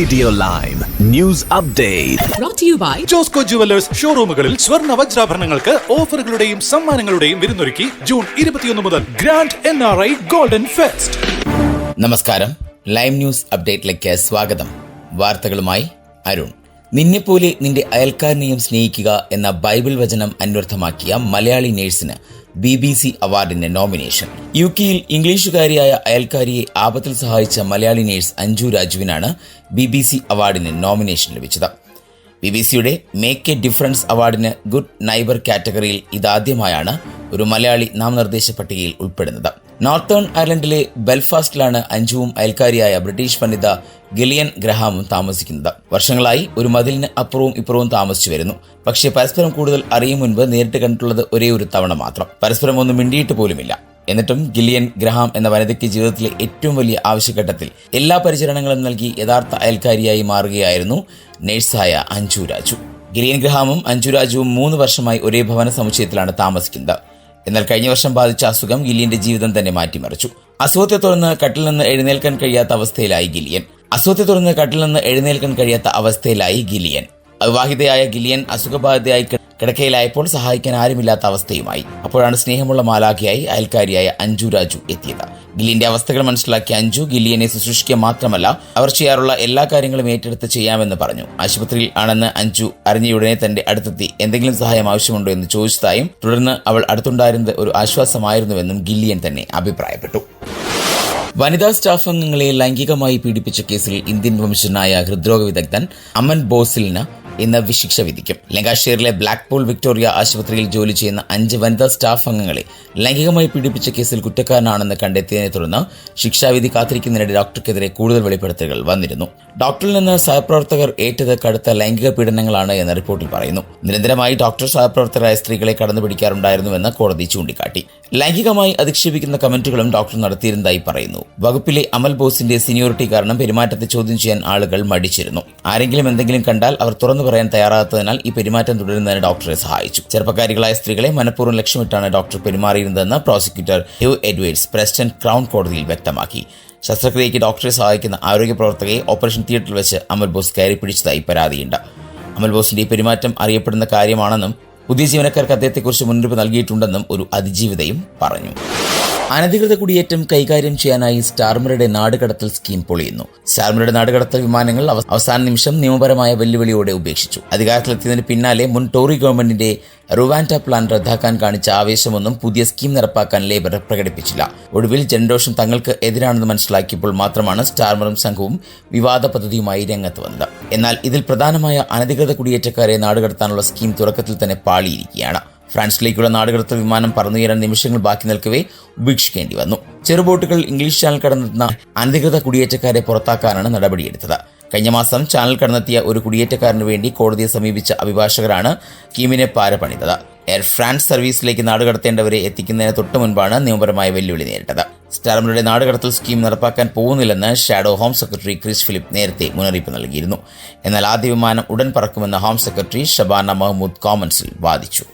Radio live news update Josco jewellers ഷോറൂമുകളിൽ സ്വർണ വജ്രാഭരണങ്ങൾക്ക് ഓഫറുകളുടെയും സമ്മാനങ്ങളുടെയും വിരുന്നൊരുക്കി ജൂൺ ഇരുപത്തിയൊന്ന് മുതൽ grand N R I golden fest. നമസ്കാരം. ലൈവ് ന്യൂസ് അപ്ഡേറ്റിലേക്ക് സ്വാഗതം. വാർത്തകളുമായി അരുൺ. നിന്നെപ്പോലെ നിന്റെ അയൽക്കാരനെയും സ്നേഹിക്കുക എന്ന ബൈബിൾ വചനം അന്വർത്ഥമാക്കിയ മലയാളി നേഴ്സിന് ബി ബി സി അവാർഡിന് നോമിനേഷൻ. യു കെയിൽ ഇംഗ്ലീഷുകാരിയായ അയൽക്കാരിയെ ആപത്തിൽ സഹായിച്ച മലയാളി നേഴ്സ് അഞ്ജു രാജുവിനാണ് ബി ബി സി അവാർഡിന് നോമിനേഷൻ ലഭിച്ചത്. ബി ബി സിയുടെ മേക്ക് എ ഡിഫറൻസ് അവാർഡിന് ഗുഡ് നൈബർ കാറ്റഗറിയിൽ ഇതാദ്യമായാണ് ഒരു മലയാളി നാമനിർദ്ദേശ പട്ടികയിൽ ഉൾപ്പെടുന്നത്. നോർത്തേൺ അയർലൻഡിലെ ബെൽഫാസ്റ്റിലാണ് അഞ്ജുവും അയൽക്കാരിയായ ബ്രിട്ടീഷ് വനിത ഗിലിയൻ ഗ്രഹാമും താമസിക്കുന്നത്. വർഷങ്ങളായി ഒരു മതിലിന് അപ്പുറവും ഇപ്പുറവും താമസിച്ചു വരുന്നു. പക്ഷേ പരസ്പരം കൂടുതൽ അറിയും മുൻപ് നേരിട്ട് കണ്ടിട്ടുള്ളത് ഒരേ ഒരു തവണ മാത്രം. പരസ്പരം ഒന്നും മിണ്ടിയിട്ട് പോലുമില്ല. എന്നിട്ടും ഗിലിയൻ ഗ്രഹാം എന്ന വനിതയ്ക്ക് ജീവിതത്തിലെ ഏറ്റവും വലിയ ആവശ്യഘട്ടത്തിൽ എല്ലാ പരിചരണങ്ങളും നൽകി യഥാർത്ഥ അയൽക്കാരിയായി മാറുകയായിരുന്നു നേഴ്സായ അഞ്ജു രാജു. ഗിലിയൻ ഗ്രഹാമും അഞ്ജു രാജുവും മൂന്ന് വർഷമായി ഒരേ ഭവന സമുച്ചയത്തിലാണ് താമസിക്കുന്നത്. എന്നാൽ കഴിഞ്ഞ വർഷം ബാധിച്ച അസുഖം ഗില്ലിയന്റെ ജീവിതം തന്നെ മാറ്റിമറിച്ചു. അസുഖത്തെ തുടർന്ന് കട്ടിൽ നിന്ന് എഴുന്നേൽക്കാൻ കഴിയാത്ത അവസ്ഥയിലായി ഗിലിയൻ അസുഖത്തെ തുടർന്ന് കട്ടിൽ നിന്ന് എഴുന്നേൽക്കാൻ കഴിയാത്ത അവസ്ഥയിലായി ഗിലിയൻ അവിവാഹിതയായ ഗിലിയൻ അസുഖബാധിതയായി കിടക്കയിലായപ്പോൾ സഹായിക്കാൻ ആരുമില്ലാത്ത അവസ്ഥയുമായി. അപ്പോഴാണ് സ്നേഹമുള്ള മാലാഖിയായി അയൽക്കാരിയായ അഞ്ജു രാജു എത്തിയത്. ഗില്ലിന്റെ അവസ്ഥകൾ മനസ്സിലാക്കിയ അഞ്ജു ഗില്ലിയനെ ശുശ്രൂഷിക്കുക മാത്രമല്ല അവർ ചെയ്യാറുള്ള എല്ലാ കാര്യങ്ങളും ഏറ്റെടുത്ത് ചെയ്യാമെന്ന് പറഞ്ഞു. ആശുപത്രിയിൽ ആണെന്ന് അഞ്ജു അറിഞ്ഞയുടനെ തന്റെ അടുത്തെത്തി എന്തെങ്കിലും സഹായം ആവശ്യമുണ്ടോ എന്ന് ചോദിച്ചതായും തുടർന്ന് അവൾ അടുത്തുണ്ടായിരുന്നത് ഒരു ആശ്വാസമായിരുന്നുവെന്നും ഗില്ലിയൻ തന്നെ അഭിപ്രായപ്പെട്ടു. വനിതാ സ്റ്റാഫ് അംഗങ്ങളെ ലൈംഗികമായി പീഡിപ്പിച്ച കേസിൽ ഇന്ത്യൻ വംശജനായ ഹൃദ്രോഗ വിദഗ്ധൻ അമൻ ബോസിലിന് ഇന്ന് വിശിക്ഷ വിധിക്കും. ലങ്കാഷെയറിലെ ബ്ലാക്ക്പൂൾ വിക്ടോറിയ ആശുപത്രിയിൽ ജോലി ചെയ്യുന്ന അഞ്ച് വനിതാ സ്റ്റാഫ് അംഗങ്ങളെ ലൈംഗികമായി പീഡിപ്പിച്ച കേസിൽ കുറ്റക്കാരനാണെന്ന് കണ്ടെത്തിയതിനെ തുടർന്ന് ശിക്ഷാവിധി കാത്തിരിക്കുന്നതിനിടെ ഡോക്ടർക്കെതിരെ കൂടുതൽ വെളിപ്പെടുത്തലുകൾ വന്നിരുന്നു. ഡോക്ടറിൽ നിന്ന് സഹപ്രവർത്തകർ ഏറ്റത് കടുത്ത ലൈംഗിക പീഡനങ്ങളാണ് എന്ന് റിപ്പോർട്ടിൽ പറയുന്നു. നിരന്തരമായി ഡോക്ടർ സഹപ്രവർത്തകരായ സ്ത്രീകളെ കടന്നുപിടിക്കാറുണ്ടായിരുന്നുവെന്ന് കോടതി ചൂണ്ടിക്കാട്ടി. ലൈംഗികമായി അധിക്ഷേപിക്കുന്ന കമന്റുകളും ഡോക്ടർ നടത്തിയിരുന്നതായി പറയുന്നു. വകുപ്പിലെ അമൽ ബോസിന്റെ സീനിയോറിറ്റി കാരണം പെരുമാറ്റത്തെ ചോദ്യം ചെയ്യാൻ ആളുകൾ മടിച്ചിരുന്നു. ആരെങ്കിലും എന്തെങ്കിലും കണ്ടാൽ അവർ തുറന്നു പറയാൻ തയ്യാറാകാത്തതിനാൽ ഈ പെരുമാറ്റം തുടരുന്നതിന് ഡോക്ടറെ സഹായിച്ചു. ചെറുപ്പക്കാരികളായ സ്ത്രീകളെ മനഃപൂർവം ലക്ഷ്യമിട്ടാണ് doctor പെരുമാറിയിരുന്നതെന്ന് prosecutor Hugh Edwards president crown കോടതിയിൽ വ്യക്തമാക്കി. ശസ്ത്രക്രിയയ്ക്ക് ഡോക്ടറെ സഹായിക്കുന്ന ആരോഗ്യ പ്രവർത്തകയെ ഓപ്പറേഷൻ തിയേറ്ററിൽ വെച്ച് അമൽ ബോസ് കയറി പിടിച്ചതായി പരാതിയുണ്ട്. അമൽ ബോസിന്റെ പെരുമാറ്റം അറിയപ്പെടുന്ന കാര്യമാണെന്നും പുതിയ ജീവനക്കാർക്ക് അദ്ദേഹത്തെക്കുറിച്ച് മുന്നറിയിപ്പ് നൽകിയിട്ടുണ്ടെന്നും ഒരു അതിജീവിതയും പറഞ്ഞു. അനധികൃത കുടിയേറ്റം കൈകാര്യം ചെയ്യാനായി സ്റ്റാർമറുടെ നാടുകടത്തൽ സ്കീം പൊളിയുന്നു. സ്റ്റാർമറുടെ നാടുകടത്തൽ വിമാനങ്ങൾ അവസാന നിമിഷം നിയമപരമായ വെല്ലുവിളിയോടെ ഉപേക്ഷിച്ചു. അധികാരത്തിലെത്തിയതിന് പിന്നാലെ മുൻ ടോറി ഗവൺമെന്റിന്റെ റുവാൻഡ പ്ലാൻ റദ്ദാക്കാൻ കാണിച്ച ആവേശമൊന്നും പുതിയ സ്കീം നടപ്പാക്കാൻ ലേബർ പ്രകടിപ്പിച്ചില്ല. ഒടുവിൽ ജനരോഷം തങ്ങൾക്ക് എതിരാണെന്ന് മനസ്സിലാക്കിയപ്പോൾ മാത്രമാണ് സ്റ്റാർമറും സംഘവും വിവാദ പദ്ധതിയുമായി രംഗത്ത് വന്നത്. എന്നാൽ ഇതിൽ പ്രധാനമായ അനധികൃത കുടിയേറ്റക്കാരെ നാടുകടത്താനുള്ള സ്കീം തുടക്കത്തിൽ തന്നെ പാളിയിരിക്കുകയാണ്. ഫ്രാൻസിലേക്കുള്ള നാടുകടത്ത വിമാനം പറന്നുയരാൻ നിമിഷങ്ങൾ ബാക്കി നിൽക്കവേ ഉപേക്ഷിക്കേണ്ടി വന്നു. ചെറുബോട്ടുകൾ ഇംഗ്ലീഷ് ചാനൽ കടന്നെത്തുന്ന അനധികൃത കുടിയേറ്റക്കാരെ പുറത്താക്കാനാണ് നടപടിയെടുത്തത്. കഴിഞ്ഞ മാസം ചാനൽ കടന്നെത്തിയ ഒരു കുടിയേറ്റക്കാരന് വേണ്ടി കോടതിയെ സമീപിച്ച അഭിഭാഷകരാണ് കീമിനെ പാര പണിതത് എയർ ഫ്രാൻസ് സർവീസിലേക്ക് നാടുകടത്തേണ്ടവരെ എത്തിക്കുന്നതിന് തൊട്ടു മുൻപാണ് നിയമപരമായ വെല്ലുവിളി നേരിട്ടത്. സ്റ്റാർമറുടെ നാടുകടത്തൽ സ്കീം നടപ്പാക്കാൻ പോകുന്നില്ലെന്ന് shadow home secretary Chris Philp നേരത്തെ മുന്നറിയിപ്പ് നൽകിയിരുന്നു. എന്നാൽ ആദ്യ വിമാനം ഉടൻ പറക്കുമെന്ന് ഹോം സെക്രട്ടറി ഷബാന മഹ്മൂദ് കോമൻസിൽ വാദിച്ചു.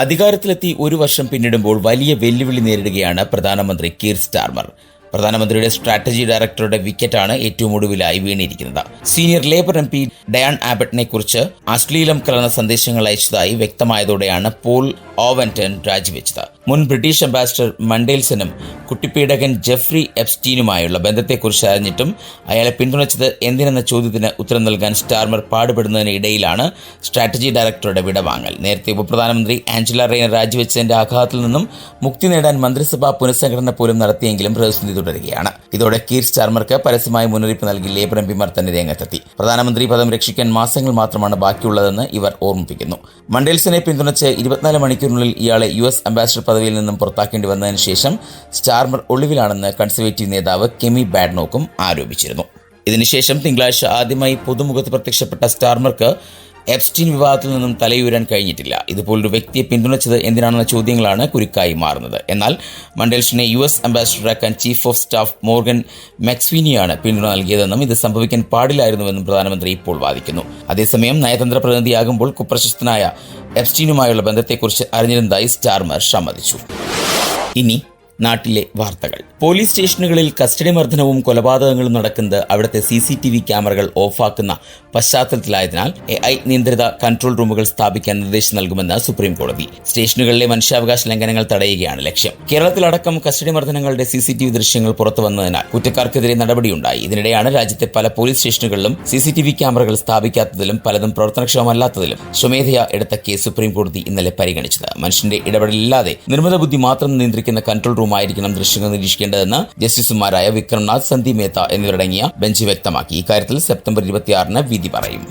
അധികാരത്തിലെത്തി ഒരു വർഷം പിന്നിടുമ്പോൾ വലിയ വെല്ലുവിളി നേരിടുകയാണ് പ്രധാനമന്ത്രി കീർ സ്റ്റാർമർ. പ്രധാനമന്ത്രിയുടെ സ്ട്രാറ്റജി ഡയറക്ടറുടെ വിക്കറ്റാണ് ഏറ്റവും ഒടുവിലായി വീണിരിക്കുന്നത്. Senior labour M P Diane ആബട്ടിനെ കുറിച്ച് അശ്ലീലം കലർന്ന സന്ദേശങ്ങൾ അയച്ചതായി വ്യക്തമായതോടെയാണ് പോൾ ഓവൻടൺ രാജിവെച്ചത്. മുൻ ബ്രിട്ടീഷ് അംബാസിഡർ മണ്ടേൽസനും കുട്ടിപ്പീഡകൻ ജെഫ്രി എപ്സ്റ്റീനുമായുള്ള ബന്ധത്തെക്കുറിച്ച് അറിഞ്ഞിട്ടും അയാളെ പിന്തുണച്ചത് എന്തിനെന്ന ചോദ്യത്തിന് ഉത്തരം നൽകാൻ സ്റ്റാർമർ പാടുപെടുന്നതിന് ഇടയിലാണ് സ്ട്രാറ്റജി ഡയറക്ടറുടെ വിടവാങ്ങൽ. നേരത്തെ ഉപപ്രധാനമന്ത്രി ആഞ്ചല റെയ്ന രാജിവെച്ചതിന്റെ ആഘാതത്തിൽ നിന്നും മുക്തി നേടാൻ മന്ത്രിസഭാ പുനഃസംഘടന പോലും നടത്തിയെങ്കിലും പ്രതിസന്ധി തുടരുകയാണ്. ഇതോടെ കീർ സ്റ്റാർമർക്ക് പരസ്യമായ മുന്നറിയിപ്പ് നൽകി ലേബർ എംപിമാർ തന്നെ രംഗത്തെത്തി. പ്രധാനമന്ത്രി പദം രക്ഷിക്കാൻ മാസങ്ങൾ മാത്രമാണ് ബാക്കിയുള്ളതെന്ന് ഇവർ ഓർമ്മിപ്പിക്കുന്നു. മണ്ടേൽസിനെ പിന്തുണച്ച് ഇരുപത്തിനാല് മണിക്കൂറിനുള്ളിൽ ഇയാളെ യു എസ് അംബാസിഡർ പദവിയിൽ നിന്നും പുറത്താക്കേണ്ടി വന്നതിന് ശേഷം സ്റ്റാർമർ ഒളിവിലാണെന്ന് കൺസർവേറ്റീവ് നേതാവ് കെമി ബാഡ്നോക്കും ആരോപിച്ചിരുന്നു. ഇതിനുശേഷം തിങ്കളാഴ്ച ആദ്യമായി പൊതുമുഖത്ത് പ്രത്യക്ഷപ്പെട്ട സ്റ്റാർമർക്ക് എപ്സ്റ്റീൻ വിവാദത്തിൽ നിന്നും തലയൂരാൻ കഴിഞ്ഞിട്ടില്ല. ഇതുപോലൊരു വ്യക്തിയെ പിന്തുണച്ചത് എന്തിനാണെന്ന ചോദ്യങ്ങളാണ് കുരുക്കായി മാറുന്നത്. എന്നാൽ മണ്ടേൽഷിനെ യു എസ് അംബാസിഡറാക്കാൻ ചീഫ് ഓഫ് സ്റ്റാഫ് മോർഗൻ മെക്സ്വിനിയാണ് പിന്തുണ നൽകിയതെന്നും ഇത് സംഭവിക്കാൻ പാടില്ലായിരുന്നുവെന്നും പ്രധാനമന്ത്രി ഇപ്പോൾ വാദിക്കുന്നു. അതേസമയം നയതന്ത്ര പ്രതിനിധിയാകുമ്പോൾ കുപ്രശസ്തനായ എപ്സ്റ്റീനുമായുള്ള ബന്ധത്തെക്കുറിച്ച് അറിഞ്ഞിരുന്നതായി സ്റ്റാർമർ സമ്മതിച്ചു. ഇനി നാട്ടിലെ വാർത്തകൾ. പോലീസ് സ്റ്റേഷനുകളിൽ കസ്റ്റഡി മർദ്ദനവും കൊലപാതകങ്ങളും നടക്കുന്നത് അവിടുത്തെ സി സി ടി വി ക്യാമറകൾ ഓഫാക്കുന്ന പശ്ചാത്തലത്തിലായതിനാൽ എ ഐ നിയന്ത്രിത കൺട്രോൾ റൂമുകൾ സ്ഥാപിക്കാൻ നിർദ്ദേശം നൽകുമെന്ന് സുപ്രീം കോടതി സ്റ്റേഷനുകളിലെ മനുഷ്യാവകാശ ലംഘനങ്ങൾ തടയുകയാണ് ലക്ഷ്യം. കേരളത്തിലടക്കം കസ്റ്റഡി മർദ്ദനങ്ങളുടെ സി സി ടി വി ദൃശ്യങ്ങൾ പുറത്തു വന്നതിനാൽ കുറ്റക്കാർക്കെതിരെ നടപടിയുണ്ടായി. ഇതിനിടെയാണ് രാജ്യത്തെ പല പോലീസ് സ്റ്റേഷനുകളിലും സി സി ടി വി ക്യാമറകൾ സ്ഥാപിക്കാത്തതിലും പലതും പ്രവർത്തനക്ഷമമല്ലാത്തതിലും സ്വമേധയാ എടുത്ത കേസ് സുപ്രീം കോടതി ഇന്നലെ പരിഗണിച്ചത്. മനുഷ്യന്റെ ഇടപെടലില്ലാതെ നിർമ്മിത ബുദ്ധി മാത്രം നിയന്ത്രിക്കുന്ന കൺട്രോൾ റൂമായിരിക്കണം ദൃശ്യങ്ങൾ നിരീക്ഷിക്കേണ്ടതെന്ന് ജസ്റ്റിസുമാരായ വിക്രംനാഥ് സന്ദീപ് മേത്ത എന്നിവരടങ്ങിയ ബെഞ്ച് വ്യക്തമാക്കി. ഇക്കാര്യത്തിൽ സെപ്റ്റംബർ ഇരുപത്തിയാറിന് വിധി പറയും.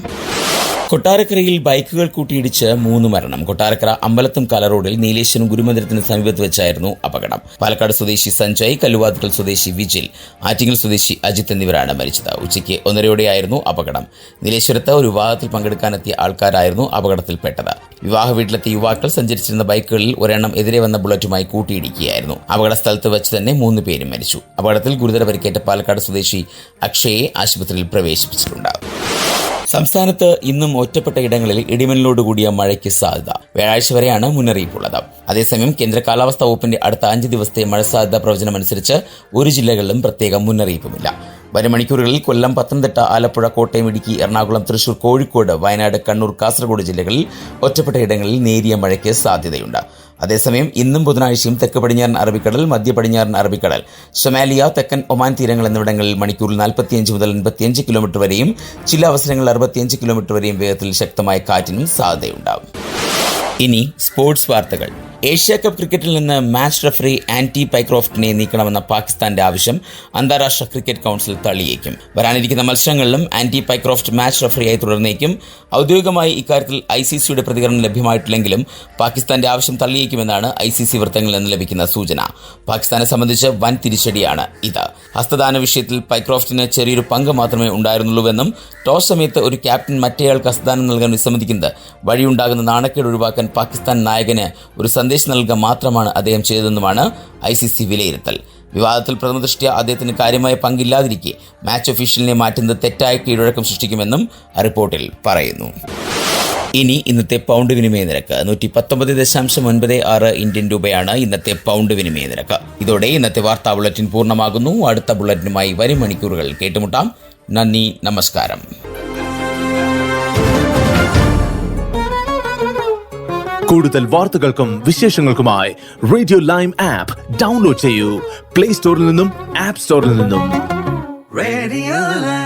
കൊട്ടാരക്കരയിൽ ബൈക്കുകൾ കൂട്ടിയിടിച്ച് മൂന്ന് മരണം. കൊട്ടാരക്കര അമ്പലത്തും കലറോഡിൽ നീലേശ്വരം ഗുരുമന്ദിരത്തിന് സമീപത്ത് വെച്ചായിരുന്നു അപകടം. പാലക്കാട് സ്വദേശി സഞ്ജയ് കല്ലുവാതുക്കൽ സ്വദേശി വിജിൽ ആറ്റിങ്ങൽ സ്വദേശി അജിത്ത് എന്നിവരാണ് മരിച്ചത്. ഉച്ചയ്ക്ക് ഒന്നരയോടെയായിരുന്നു അപകടം. നീലേശ്വരത്ത് ഒരു വിവാഹത്തിൽ പങ്കെടുക്കാനെത്തിയ ആൾക്കാരായിരുന്നു അപകടത്തിൽപ്പെട്ടത്. വിവാഹ വീട്ടിലെത്തിയ യുവാക്കൾ സഞ്ചരിച്ചിരുന്ന ബൈക്കുകളിൽ ഒരെണ്ണം എതിരെ വന്ന ബുള്ളറ്റുമായി കൂട്ടിയിടിക്കുകയായിരുന്നു. അപകട സ്ഥലത്ത് വെച്ച് തന്നെ മൂന്ന് പേരും മരിച്ചു. അപകടത്തിൽ ഗുരുതര പരിക്കേറ്റ പാലക്കാട് സ്വദേശി അക്ഷയെ ആശുപത്രിയിൽ പ്രവേശിപ്പിച്ചിട്ടുണ്ട്. സംസ്ഥാനത്ത് ഇന്നും ഒറ്റപ്പെട്ട ഇടങ്ങളിൽ ഇടിമിന്നലോട് കൂടിയ മഴയ്ക്ക് സാധ്യത. വ്യാഴാഴ്ച വരെയാണ് മുന്നറിയിപ്പുള്ളത്. അതേസമയം കേന്ദ്ര കാലാവസ്ഥാ വകുപ്പിന്റെ അടുത്ത അഞ്ച് ദിവസത്തെ മഴ സാധ്യതാ പ്രവചനമനുസരിച്ച് ഒരു ജില്ലകളിലും പ്രത്യേക മുന്നറിയിപ്പുമില്ല. വരും മണിക്കൂറുകളിൽ കൊല്ലം പത്തനംതിട്ട ആലപ്പുഴ കോട്ടയം ഇടുക്കി എറണാകുളം തൃശൂർ കോഴിക്കോട് വയനാട് കണ്ണൂർ കാസർഗോഡ് ജില്ലകളിൽ ഒറ്റപ്പെട്ട ഇടങ്ങളിൽ നേരിയ മഴയ്ക്ക് സാധ്യതയുണ്ട്. അതേസമയം ഇന്നും ബുധനാഴ്ചയും തെക്ക് പടിഞ്ഞാറൻ അറബിക്കടൽ മധ്യ പടിഞ്ഞാറൻ അറബിക്കടൽ സൊമാലിയ തെക്കൻ ഒമാൻ തീരങ്ങൾ എന്നിവിടങ്ങളിൽ മണിക്കൂറിൽ നാൽപ്പത്തിയഞ്ച് മുതൽ അൻപത്തിയഞ്ച് കിലോമീറ്റർ വരെയും ചില അവസരങ്ങളിൽ അറുപത്തിയഞ്ച് കിലോമീറ്റർ വരെയും വേഗത്തിൽ ശക്തമായ കാറ്റിനും സാധ്യതയുണ്ടാകും. ഇനി സ്പോർട്സ് വാർത്തകൾ. ഏഷ്യ കപ്പ് ക്രിക്കറ്റിൽ നിന്ന് മാച്ച് റഫറി ആന്റി പൈക്രോഫ്റ്റിനെ നീക്കണമെന്ന പാകിസ്ഥാന്റെ ആവശ്യം അന്താരാഷ്ട്ര ക്രിക്കറ്റ് കൗൺസിൽ തള്ളിയേക്കും. വരാനിരിക്കുന്ന മത്സരങ്ങളിലും ആന്റി പൈക്രോഫ്റ്റ് മാച്ച് റഫറിയായി തുടർന്നേക്കും. ഔദ്യോഗികമായി ഇക്കാര്യത്തിൽ ഐ സി സിയുടെ പ്രതികരണം ലഭ്യമായിട്ടില്ലെങ്കിലും പാകിസ്ഥാന്റെ ആവശ്യം തള്ളിയേക്കുമെന്നാണ് ഐ സി സി വൃത്തങ്ങളിൽ നിന്ന് ലഭിക്കുന്ന സൂചന. പാകിസ്ഥാനെ സംബന്ധിച്ച് വൻ തിരിച്ചടിയാണ് ഇത്. ഹസ്തദാന വിഷയത്തിൽ പൈക്രോഫ്റ്റിന് ചെറിയൊരു പങ്ക് മാത്രമേ ഉണ്ടായിരുന്നുള്ളൂവെന്നും ടോസ് സമയത്ത് ഒരു ക്യാപ്റ്റൻ മറ്റേയാൾക്ക് ഹസ്തദാനം നൽകാൻ വിസമ്മതിക്കുന്നത് വഴിയുണ്ടാകുന്ന നാണക്കേട് ഒഴിവാക്കാൻ പാകിസ്ഥാൻ നായകന് ഒരു സന്ദേശം നൽകുക മാത്രമാണ് അദ്ദേഹം ചെയ്തതെന്നുമാണ് ഐ സി സി വിലയിരുത്തൽ. വിവാദത്തിൽ പ്രഥമദൃഷ്ട്യ അദ്ദേഹത്തിന് കാര്യമായ പങ്കില്ലാതിരിക്കെ മാച്ച് ഒഫീഷ്യലിനെ മാറ്റുന്നത് തെറ്റായ കീഴ്വഴക്കം സൃഷ്ടിക്കുമെന്നും റിപ്പോർട്ടിൽ പറയുന്നു. ഇനി ഇന്നത്തെ പൗണ്ട് വിനിമയ നിരക്ക് നൂറ്റി പത്തൊമ്പത് ദശാംശം ഒൻപത് ആറ് ഇന്ത്യൻ രൂപയാണ് ഇന്നത്തെ പൗണ്ട് വിനിമയ നിരക്ക്. ഇതോടെ ഇന്നത്തെ വാർത്താ ബുള്ളറ്റിൻ പൂർണമാകുന്നു. അടുത്ത ബുള്ളറ്റിനുമായി വരും മണിക്കൂറുകൾ കേട്ടുമുട്ടാം. നന്ദി നമസ്കാരം. കൂടുതൽ വാർത്തകൾക്കും വിശേഷങ്ങൾക്കുമായി റേഡിയോ ലൈം ആപ്പ് ഡൗൺലോഡ് ചെയ്യൂ. പ്ലേ സ്റ്റോറിൽ നിന്നും ആപ്പ് സ്റ്റോറിൽ നിന്നും. റേഡിയോ.